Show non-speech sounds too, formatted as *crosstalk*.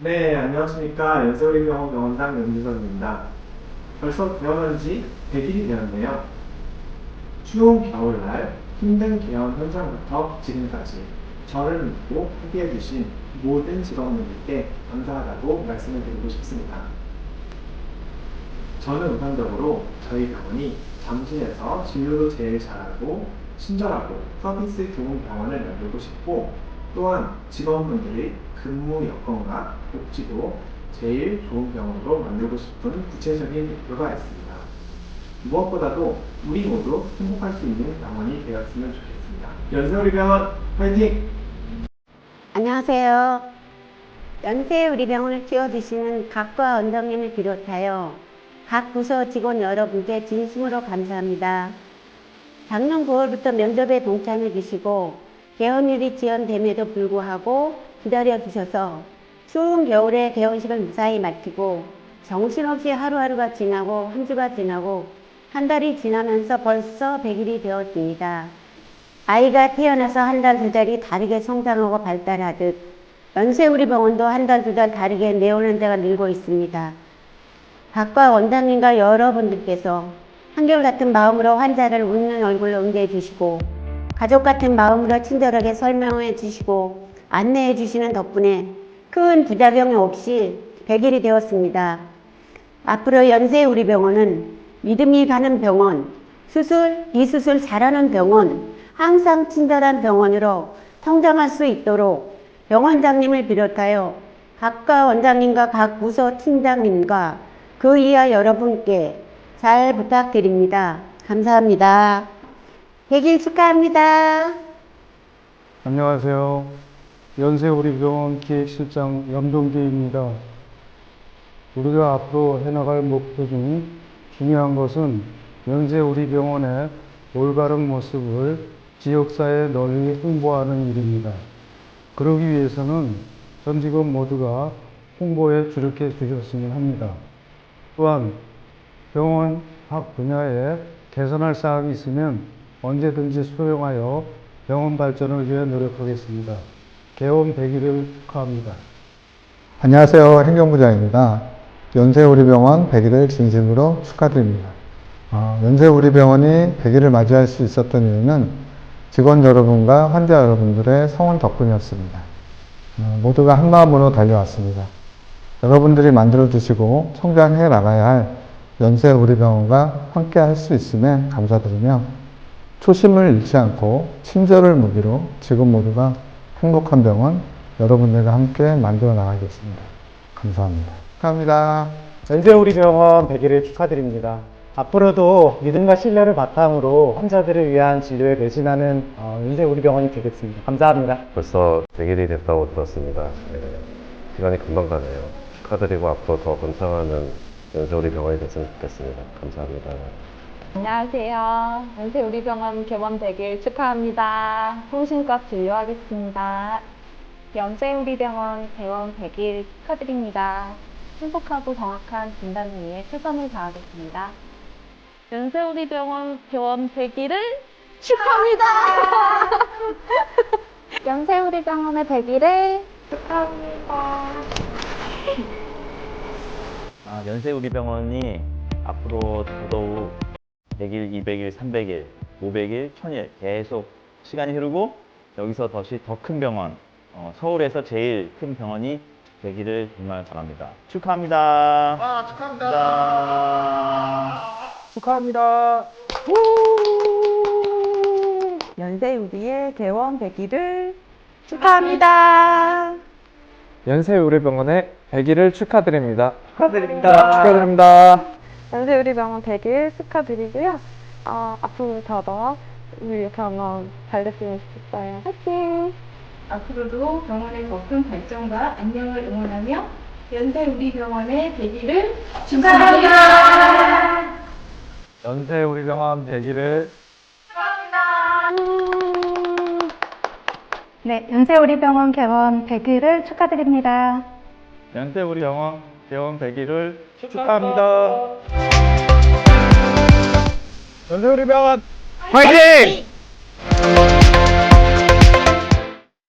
네, 안녕하십니까. 연세우리병원 병원장 연주선입니다. 벌써 개원한 지 100일이 되었네요. 추운 겨울날 힘든 개원 현장부터 지금까지 저를 믿고 함께해주신 모든 직원분들께 감사하다고 말씀을 드리고 싶습니다. 저는 우선적으로 저희 병원이 잠실에서 진료도 제일 잘하고 친절하고 서비스 좋은 병원을 만들고 싶고 또한 직원분들의 근무 여건과 복지도 제일 좋은 병원으로 만들고 싶은 구체적인 목표가 있습니다. 무엇보다도 우리 모두 행복할 수 있는 병원이 되었으면 좋겠습니다. 연세우리병원 화이팅! 안녕하세요. 연세 우리 병원을 키워주시는 각과 원장님을 비롯하여 각 부서 직원 여러분께 진심으로 감사합니다. 작년 9월부터 면접에 동참해 주시고 개원일이 지연됨에도 불구하고 기다려 주셔서 추운 겨울에 개원식을 무사히 마치고 정신없이 하루하루가 지나고 한 주가 지나고 한 달이 지나면서 벌써 100일이 되었습니다. 아이가 태어나서 한 달, 두 달이 다르게 성장하고 발달하듯 연세우리 병원도 한 달, 두 달 다르게 내오는 데가 늘고 있습니다. 각과 원장님과 여러분들께서 한결같은 마음으로 환자를 웃는 얼굴로 응대해 주시고 가족 같은 마음으로 친절하게 설명해 주시고 안내해 주시는 덕분에 큰 부작용 없이 100일이 되었습니다. 앞으로 연세 우리 병원은 믿음이 가는 병원, 수술, 비수술 잘하는 병원, 항상 친절한 병원으로 성장할 수 있도록 병원장님을 비롯하여 각과 원장님과 각 부서 팀장님과 그 이하 여러분께 잘 부탁드립니다. 감사합니다. 100일 축하합니다. 안녕하세요. 연세우리병원 기획실장 염동기입니다. 우리가 앞으로 해나갈 목표 중 중요한 것은 연세우리병원의 올바른 모습을 지역사회에 널리 홍보하는 일입니다. 그러기 위해서는 전 직원 모두가 홍보에 주력해 주셨으면 합니다. 또한 병원 각 분야에 개선할 사항이 있으면 언제든지 수용하여 병원 발전을 위해 노력하겠습니다. 개원 100일을 축하합니다. 안녕하세요. 행정부장입니다. 연세우리병원 100일을 진심으로 축하드립니다. 어, 연세우리병원이 100일을 맞이할 수 있었던 이유는 직원 여러분과 환자 여러분들의 성원 덕분이었습니다. 어, 모두가 한마음으로 달려왔습니다. 여러분들이 만들어주시고 성장해 나가야 할 연세우리병원과 함께 할 수 있음에 감사드리며 초심을 잃지 않고 친절을 무기로 직원 모두가 행복한 병원 여러분들과 함께 만들어 나가겠습니다. 감사합니다. 축하합니다. 연세 우리 병원 100일을 축하드립니다. 앞으로도 믿음과 신뢰를 바탕으로 환자들을 위한 진료에 배신하는 어, 연세 우리 병원이 되겠습니다. 감사합니다. 벌써 100일이 됐다고 들었습니다. 네. 시간이 금방 가네요. 축하드리고 앞으로 더 번창하는 연세 우리 병원이 됐으면 좋겠습니다. 감사합니다. 안녕하세요. 연세우리병원 개원 100일 축하합니다. 통신과 진료하겠습니다. 연세우리병원 개원 100일 축하드립니다. 신속하고 정확한 진단을 위해 최선을 다하겠습니다. 연세우리병원 개원 100일을 축하합니다. *laughs* 연세우리병원의 100일을 축하합니다. 아, 연세우리병원이 앞으로 더더욱 100일, 200일, 300일, 500일, 1000일 계속 시간이 흐르고 여기서 더시 더 큰 병원, 어, 서울에서 제일 큰 병원이 되기를 정말 바랍니다. 축하합니다. 축하합니다. 축하합니다. 연세 우리의 개원 100일을 축하합니다. 연세의료병원의 100일을 축하드립니다. 축하드립니다. 축하드립니다. 연세우리병원 100일 축하드리고요. 어, 앞으로 더더 우리 병원 잘 됐으면 좋겠어요. 화이팅! 앞으로도 병원의 더 큰 발전과 안녕을 응원하며 연세 우리 병원의 100일을 축하합니다. 연세의료병원 100일을 네, 연세 우리 병원 개원 100일을 축하드립니다. 연세 우리 병원 개원 100일을 축하합니다. 연세우리 병원 화이팅!